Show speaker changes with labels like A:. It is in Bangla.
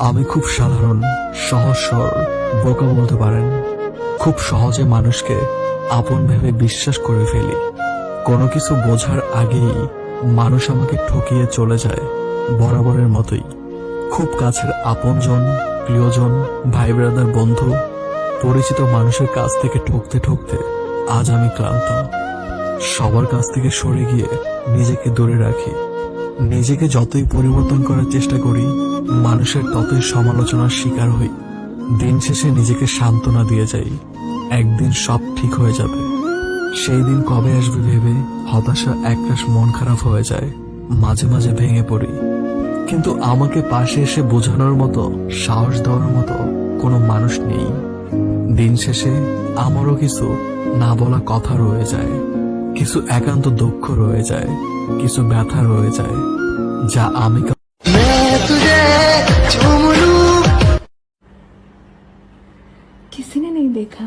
A: আমি খুব সাধারণ সহজ সরল বোকা বলতে পারেন। খুব সহজে মানুষকে আপন ভেবে বিশ্বাস করে ফেলি। কোনো কিছু বোঝার আগেই মানুষ আমাকে ঠকিয়ে চলে যায় বরাবরের মতোই। খুব কাছের আপনজন, প্রিয়জন ভাই ব্রাদার বন্ধু, পরিচিত মানুষের কাছ থেকে ঠকতে ঠকতে আজ আমি ক্লান্ত। সবার কাছ থেকে সরে গিয়ে নিজেকে দূরে রাখি। নিজেকে যতই পরিবর্তন করার চেষ্টা করি মানুষের ততই সমালোচনার শিকার হই। দিন শেষে নিজেকে সান্ত্বনা দিয়ে যাই। একদিন সব ঠিক হয়ে যাবে। সেই দিন কবে আসবে ভেবে হতাশা একরাশ মন খারাপ হয়ে যায়। মাঝে মাঝে ভেঙে পড়ি। কিন্তু আমাকে পাশে এসে বোঝানোর মতো, সাহস দেওয়ার মতো কোনো মানুষ নেই। দিন শেষে আমারও কিছু না বলা কথা রয়ে যায়। কিছু একান্ত দুঃখ রয়ে যায়। কিছু ব্যথা রয়ে যায়। যা আমি
B: किसी ने नहीं देखा।